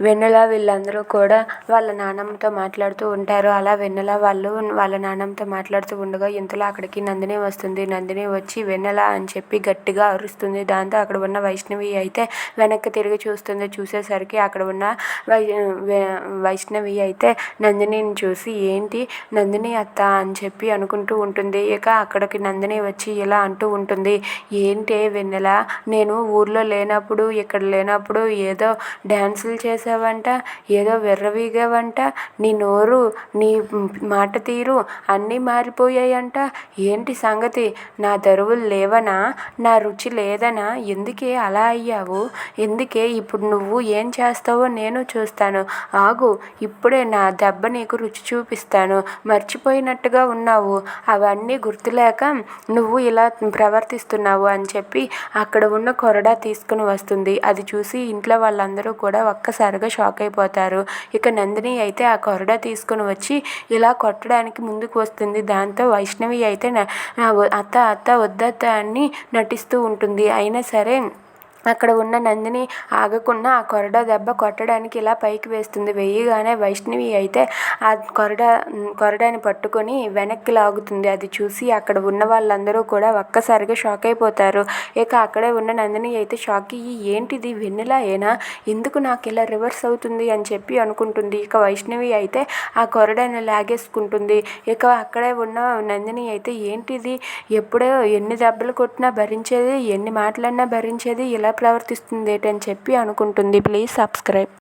వెన్నెల వీళ్ళందరూ కూడా వాళ్ళ నాన్నమ్మతో మాట్లాడుతూ ఉంటారు. అలా వెన్నెల వాళ్ళు వాళ్ళ నాన్నమ్మతో మాట్లాడుతూ ఉండగా ఇంతలో అక్కడికి నందిని వస్తుంది. నందిని వచ్చి వెన్నెల అని చెప్పి గట్టిగా అరుస్తుంది. దాంతో అక్కడ ఉన్న వైష్ణవి అయితే వెనక్కి తిరిగి చూస్తుంది. చూసేసరికి అక్కడ ఉన్న వై వైష్ణవి అయితే నందినిని చూసి ఏంటి నందిని అత్త అని చెప్పి అనుకుంటూ ఉంటుంది. ఇక అక్కడికి నందిని వచ్చి ఇలా అంటూ ఉంటుంది ఏంటి వెన్నెల నేను ఊర్లో లేనప్పుడు ఇక్కడ లేనప్పుడు ఏదో డ్యాన్సులు చేసావంట ఏదో విర్రవీగావంట? నీ నోరు నీ మాట తీరు అన్నీ మారిపోయాయంట. ఏంటి సంగతి? నా దరువులు లేవనా? నా రుచి లేదనా? ఎందుకే అలా అయ్యావు? ఎందుకే ఇప్పుడు నువ్వు ఏం చేస్తావో నేను చూస్తాను. ఆగు ఇప్పుడే నా దెబ్బ నీకు రుచి చూపిస్తాను. మర్చిపోయినట్టుగా ఉన్నావు. అవన్నీ గుర్తులేక నువ్వు ఇలా ప్రవర్తిస్తున్నావు అని చెప్పి అక్కడ ఉన్న కొరడా తీసుకుని వస్తుంది. అది చూసి ఇంట్లో వాళ్ళందరూ కూడా ఒక్కసారి ఒక్కసారిగా షాక్ అయిపోతారు. ఇక నందిని అయితే ఆ కొరడా తీసుకుని వచ్చి ఇలా కొట్టడానికి ముందుకు వస్తుంది. దాంతో వైష్ణవి అయితే అత్త అత్త వద్దత్త అని నటిస్తూ ఉంటుంది. అయినా సరే అక్కడ ఉన్న నందిని ఆగకుండా ఆ కొరడా దెబ్బ కొట్టడానికి ఇలా పైకి వేస్తుంది. వేయగానే వైష్ణవి అయితే ఆ కొరడా కొరడాని పట్టుకొని వెనక్కి లాగుతుంది. అది చూసి అక్కడ ఉన్న వాళ్ళందరూ కూడా ఒక్కసారిగా షాక్ అయిపోతారు. ఇక అక్కడే ఉన్న నందిని అయితే షాక్ అయ్యి ఏంటిది వెన్నెలాయేనా ఎందుకు నాకు ఇలా రివర్స్ అవుతుంది? అని చెప్పి అనుకుంటుంది. ఇక వైష్ణవి అయితే ఆ కొరడాని లాగేసుకుంటుంది. ఇక అక్కడే ఉన్న నందిని అయితే ఏంటిది? ఎప్పుడో ఎన్ని దెబ్బలు కొట్టినా భరించేది ఎన్ని మాటలన్నా భరించేది ఇలా ప్రవర్తిస్తుంది ఏంటని చెప్పి అనుకుంటుంది. Please subscribe.